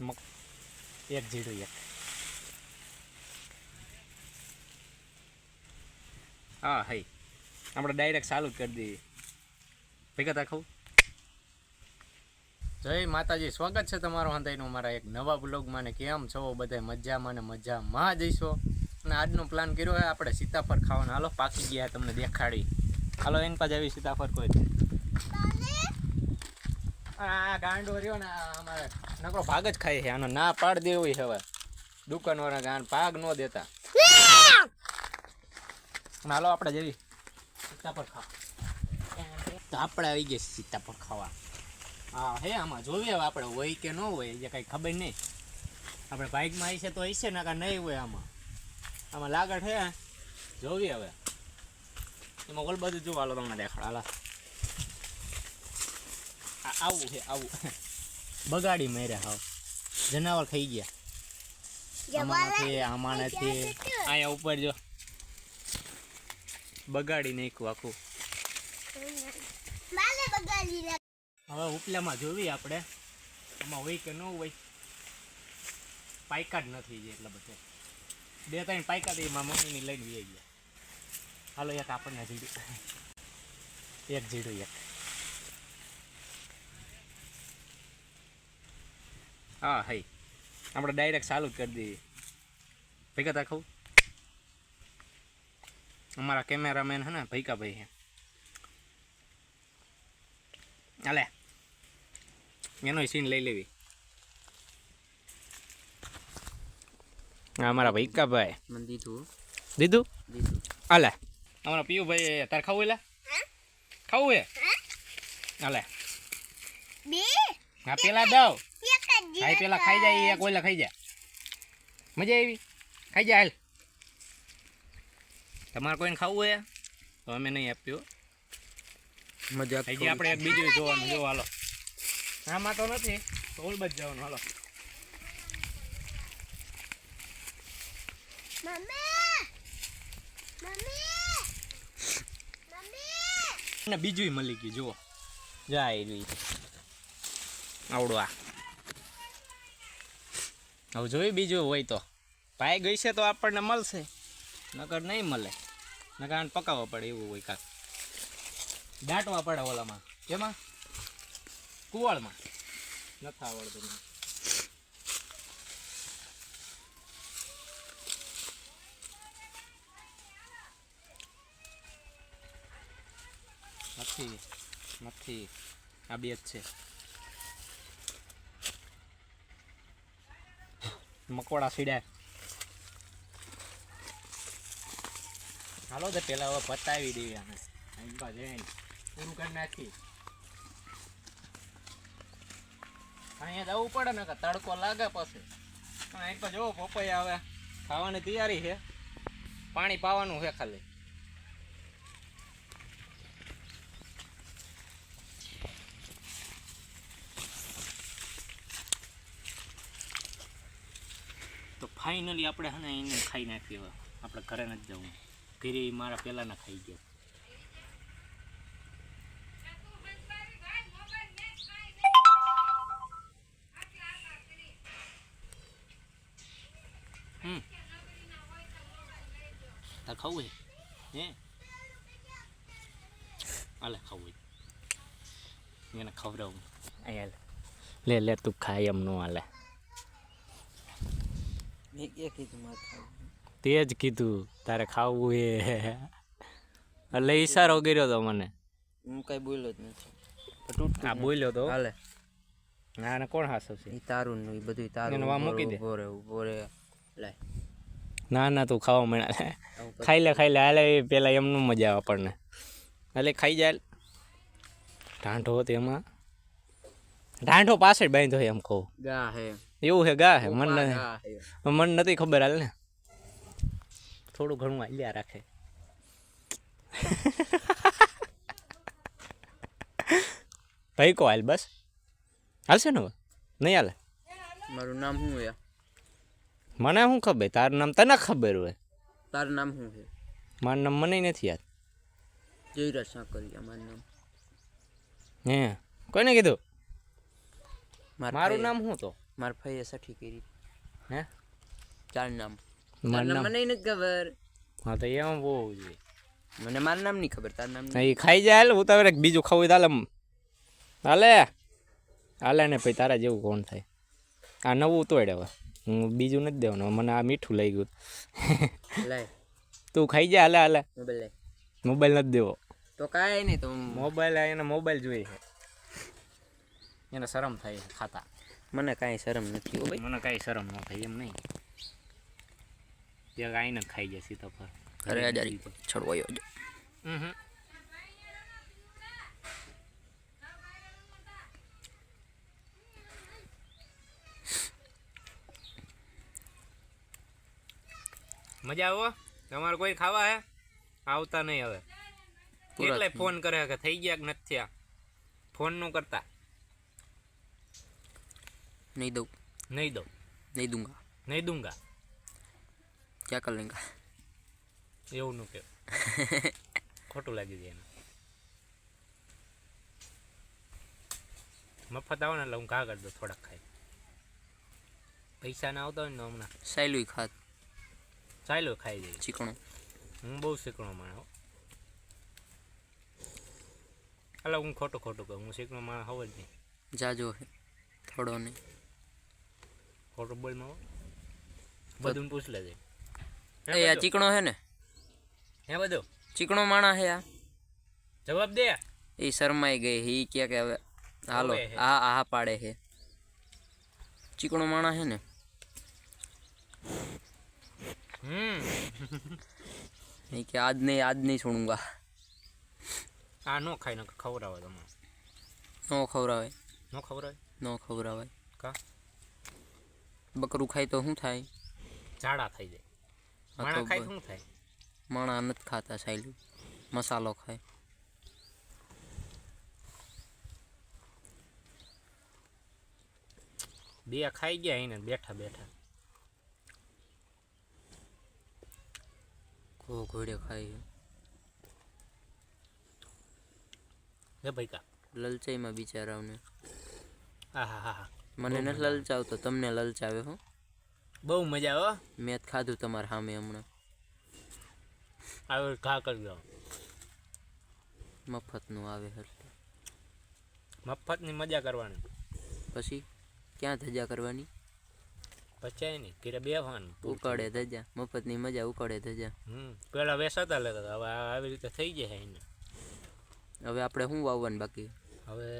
મક એક જીરું એક. હા હઈ. આપણે ડાયરેક્ટ ચાલુ જ કરી દઈએ. ભેગા તા ખાવું જય માતાજી સ્વાગત છે તમારું હંતાઈનું મારા એક નવા બ્લોગમાં ને કેમ છો? બધા મજામાં ને મજામાં જઈશો અને આજનો પ્લાન કર્યો હોય આપણે સીતાફળ ખાવાનો. હાલો પાકી ગયા તમને દેખાડી. હાલો એની પાસે આવી સીતાફળ કોઈ. આ ગાંડો રહ્યો ને અમારે નકરો ભાગ જ ખાય છે. આનો ના પાડ દેવો છે હવે. દુકાનવાળા ગાંડ ભાગ ન દેતા. હાલો આપણે જેવી સીતાફળ ખાવા. તો આપણે આવી ગયા સીતાફળ ખાવા. હા, હે, આમાં જોઈએ હવે આપણે હોય કે ન હોય, એ કાંઈ ખબર નહીં. આપણે બાઇકમાં આવી છે તો હશે ને, કાંઈ નહીં હોય આમાં. આમાં લાગડ છે જોઈએ હવે. એમાં ઓલ બધું જોવા હાલો તમને દેખાડ. હાલા. આવું છે આવું. બગાડી માર્યા હાવ. જનાવર ખાઈ ગયા. આમાં નથી આમાં નથી અહીંયા ઉપર જો. બગાડી નાખ્યું આખું. હવે ઉપલામાં જોવી આપણે. આમાં હોય કે ન હોય. પાયકા જ નથી જે એટલા બધા. બે ત્રણ પાયકા તો એમાં મમ્મીની લઈને વી ગયા. હાલો એક આપણને જીડું એક જીડું એક. હા હઈ. આપણે ડાયરેક્ટ ચાલુ જ કરી દઈએ. ભેગા તા ખાવું અમારા કેમેરામેન હે ને ભૈકાભાઈ હે. હાલે. એનો સીન લઈ લેવી. અમારા અમારા ભૈકાભાઈ. મને દીધું દીધું? દીધું. હાલે. અમારા પિયુભાઈ તારે ખાવું એટલે ખાવું હે? હાલે. હા પેલા દઉં. હા પેલા ખાઈ જાય એક ઓલા ખાઈ જાય. મજા આવી? ખાઈ જાય હાલ. તમારે કોઈને ખાવું હોય? તો અમે નહીં આપ્યું મજાક હજી આપણે બીજું જોવાનું જો હાલો. આમાં તો નથી તો ઉલબત જવાનું હાલો. બીજું મળી ગયું જુઓ. જાય આવડું આ. હવે જોઈ બીજું હોય તો. પાઈ ગઈ છે તો આપણને મળશે. નકર નહીં મળે. નકર આને પકાવવા પડે એવું હોય કાંક. દાંટવા પડે ઓલામાં. કેમાં? કુવાળમાં. નથી આવડતું નથી. નથી. આ બે જ છે. મકોડા સીડ્યા. હાલો તો પેલા હવે પતાવી દેવી અમે પૂરું કરી નાખી. અહીંયા જવું પડે ને તડકો લાગે પછી. પણ અહીં પર જોવો પપૈયા હવે ખાવાની તૈયારી છે. પાણી પાવાનું છે ખાલી તો ફાઇનલી આપણે હે ને એને ખાઈ નાખીએ હવે. આપણે ઘરે નથી જવું. ઘરે મારા પહેલાંના ખાઈ ગયા. હમ. તાર ખાવું હે? હાલે ખાવું એને ખવડાવું. લે લે, તું ખાય એમ નો હાલે મેં કે કીધું મારે ખાવું તે જ કીધું તારે ખાવું એ. એટલે ઈશારો કર્યો તો મને. હું કઈ બોલ્યો જ નથી. આ બોલ્યો તો? હાલે. ના ને કોણ હાસવ છે? ઈ તારું નું ઈ બધું તારું વા મૂકી દે. ઊભો રે ઊભો રે ના ના તું ખાવા મળ્યા ખાઈ લે ખાઈ લે. હાલે પેલા એમનું મજા આવે આપણને. એટલે ખાઈ જાય ઢાંઢો તેમાં ઢાંઢો પાછળ બાંધ્યો એમ કહું. ગા હે. એવું છે ગા હે મન મન નથી ખબર હાલ ને. થોડું ઘણું હાલ્યા રાખે. ભાઈ કો હાલ બસ. હાલશે ને નહીં હાલે? મારું નામ શું હોય મને શું ખબર? તારું નામ તને ખબર હોય? તારું નામ શું છે મારું નામ મને નથી યાદ. જયરાજ સાંકરિયા મારું નામ. હે. કોને કીધું? મારું નામ શું તો? મારા ભાઈએ સઠી કરી. હે? ચાર નામ. મારું નામ મને નથી ખબર. હા તો એમ બહુ જોઈએ મને મારું નામ નહીં ખબર તારું નામ એ ખાઈ જાય હાલ હું તારે બીજું ખાવું હોય હાલે હાલે? હાલે ને પછી તારા જેવું કોણ થાય? આ નવું તોડ હવે. હું બીજું નથી દેવાનું મને આ મીઠું લઈ ગયું તું ખાઈ જા હાલે હાલે. મોબાઈલ મોબાઈલ નથી દેવો. તો કાંઈ નહીં તો મોબાઈલ એને મોબાઈલ જોઈએ એને શરમ થાય ખાતા. મને કાંઈ શરમ નથી હો ભાઈ. મને કાંઈ શરમ ન થાય એમ નહીં. ત્યાં આઈને જ ખાઈ જાય સીતાફળ ઘરે હજારી છોડવાયો જો. હમ. મજા આવો? તમારે કોઈ ખાવા હે? આવતા નહીં હવે. પૂરા એટલે થઈ ફોન કરે કે થઈ ગયા કે નથી થયા? ફોનનું કરતા? નહીં દઉં નહીં दो નહીં दूंगा नहीं दूंगा क्या कर લેંગા એવું નું કે ખોટું લાગી જાય મફત આવે ને એટલે હું ઘા કરી દઉં થોડાક ખાઈ. પૈસા ના આવતા હોય ને હમણાં. સાયલું ખાત. સાયલું ખાઈ જાય ચીકણું. હું બહુ શીખણો માણસ હો. એટલે હું ખોટું ખોટું કહું. હું શીખણો માણસ હોવ જ નહીં. જાજો થોડો નહીં. ખોટું બોલમાં હો બધું પૂછ લેજે હે એ આ બધું? ચીકણો હે ને હે બધું ચીકણો માણા હે આ જવાબ દે એ શરમાઈ ગઈ એ કે કે હવે હાલો હવે હે. આ આ પાડે હે ચીકણો માણા હે ને હમ એ કે આજ નહીં આજ નહીં છોડુંગા આ નો ખાઈ ને ખવડાવે તમે નો ખવડાવે નો ખવડાવે નો ખવડાવે કા બકરું ખાય તો શું થાય? ઝાડા થઈ જાય. માણા ખાય શું થાય? માણા નથી ખાતા સાયલું. મસાલો ખાય. બે ખાઈ ગયા એને બેઠા બેઠા. ઘો ઘોડે ખાય. લે ભાઈ કા. લલચાઈમાં બિચારાઓને. હા હા હા હા મને નથી લલચાવતો તમને લલચાવે હો. બહુ મજા હો. મેં જ ખાધું તમારા સામે હમણાં. આવે ઘા કરી દો. મફતનું આવે હશે મફતની મજા કરવાની. પછી ક્યાં ધજા કરવાની? પચાય નહીં ઘરે બેહવાનું ઉકળે ધજા મફતની મજા ઉકળે ધજા. હમ પેલા વેસાતા લેતા હવે આવી રીતે થઈ જાય એને. હવે આપણે શું વાવવાનું બાકી? હવે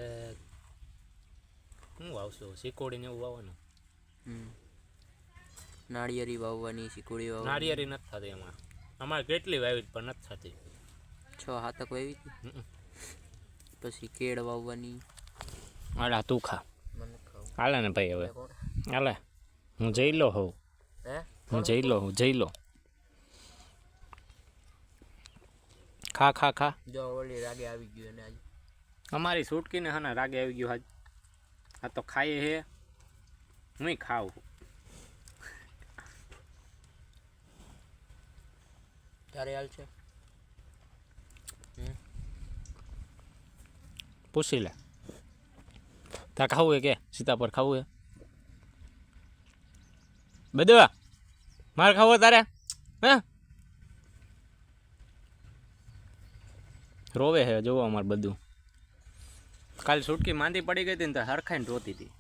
શું વાવશું? શીકોડીને એવું વાવવાનું. નાળિયેરી વાવવાની શીકોડી વાવવાની. નાળિયેરી નથી થતી એમાં અમારે કેટલી વાવી પણ નથી થતી. છ હાથક વાવી હતી? પછી કેળ વાવવાની. અલા તું ખા. હાલે ને ભાઈ હવે. હાલે. હું જઈ લો હોઉં. હે? હું જઈ લો હું જઈ લો ખા ખા ખા. જો ઓલી રાગે આવી ગયો ને આજે. અમારી છૂટકીને હા રાગે આવી ગયો આજ. આ તો ખાઈએ હે. હું ખાવું તારે હાલ છે? પૂછી લે. તા ખાવું હે કે? પર ખાવું હે? બધું? મારે ખાવું તારે? હે? રોવે હે જોવો અમારે બધું. કાલ છૂટકી માંદી પડી ગઈ હતી ને તો હરખાઈને રોતી હતી.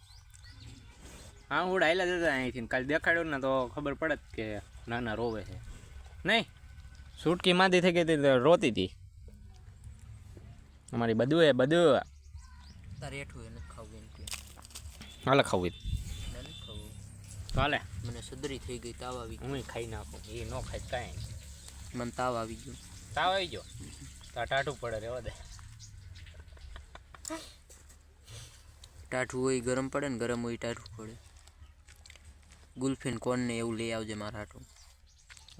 હા હું ડાયલા જતા અહીંથી કાલ દેખાડ્યો ને તો ખબર પડે જ કે ના ના રોવે છે. નહીં છૂટકી માંદી થઈ ગઈ હતી તો રોતી હતી. અમારી બધું એ બધું તારે એઠું એને ખાવું હાલે ખાવું હાલે. મને સદરી થઈ ગઈ તાવ આવી હું ખાઈ નાખું એ ન ખાય કાંઈ મને તાવ આવી ગયો. તાવ આવી ગયો? તા ટાટું પડે રેવા દે. ટાઠું હોય ગરમ પડે ને ગરમ હોય ટાઠું પડે. ગુલ્ફીન કોન ને એવું લઈ આવજે મારા હાટું.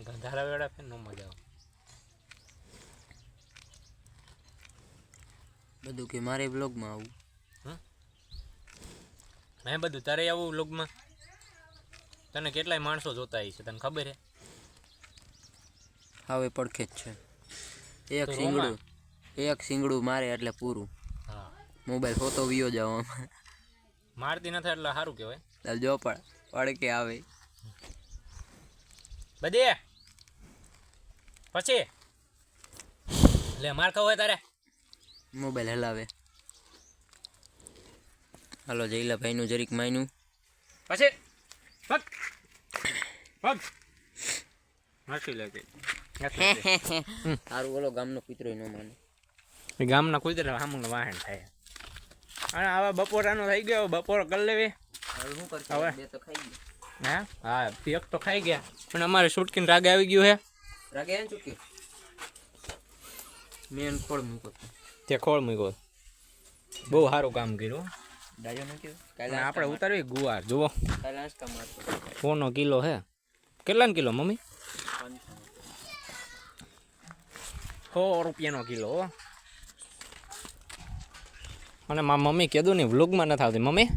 ગંધારા વેળા ફેર ન મજા આવે. બધું કે મારે બ્લોગમાં આવું. મેં બધું તારે આવું લોગમાં તને કેટલાય માણસો જોતા હશે તને ખબર હે? હવે પડખે જ છે. એક સિંગડું એક સિંગડું મારે એટલે પૂરું. મોબાઈલ ફોટો વિયો જાવ આમાં મારતી નથી એટલે સારું કહેવાય. ચાલ જો પણ પડકે આવે. બધી? પછી? લે માર ખાવ હોય તારે? મોબાઈલ હલાવે. હાલો જઈલા ભાઈનું જરીક માયનું. પછી? પગ. પગ. નાખી લેજે સારું ઓલો ગામનો કૂતરો ન માને. ગામના કૂતરા સામું વાહન થાય. અને હવે બપોરાનો થઈ ગયો બપોર કરી લેવી. હવે? બે તો ખાઈ ગયા. હા? હા એક તો ખાઈ ગયા. પણ અમારે સુટકીને રાગે આવી ગયું હે રાગે એમ ચૂકી મેન ખોળ મૂકો તે ખોળ મૂક્યો બહુ સારું કામ કર્યું. ડાયો આપણે ઉતારવી ગુવાર જુઓ. કાલે સોનો કિલો હે કેટલાનો કિલો મમ્મી? સો રૂપિયાનો કિલો હો. અને મારા મમ્મી કીધું ને વ્લોગમાં નથી આવતી. મમ્મી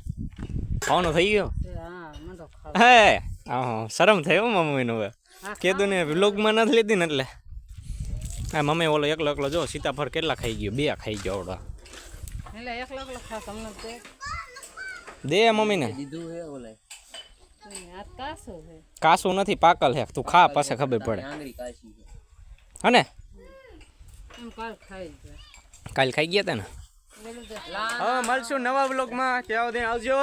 ખાવાનો થઈ ગયો? હે હા શરમ થઈ હો મમ્મીનું હવે. કીધું ને વ્લોગમાં નથી લીધી ને એટલે. હા મમ્મી ઓલો એકલો એકલો જો સીતાફળ કેટલા ખાઈ ગયો? બે ખાઈ ગયો ઓળો એટલે એકલો એકલો ખા તમને તે દે મમ્મીને. કાસો નથી પાકલ હે. તું ખા પાસે ખબર પડે. હને? કાલ ખાઈ જાય કાલ ખાઈ ગયા તા ને? હવે મળશું નવા બ્લોગમાં ત્યાં આવજો.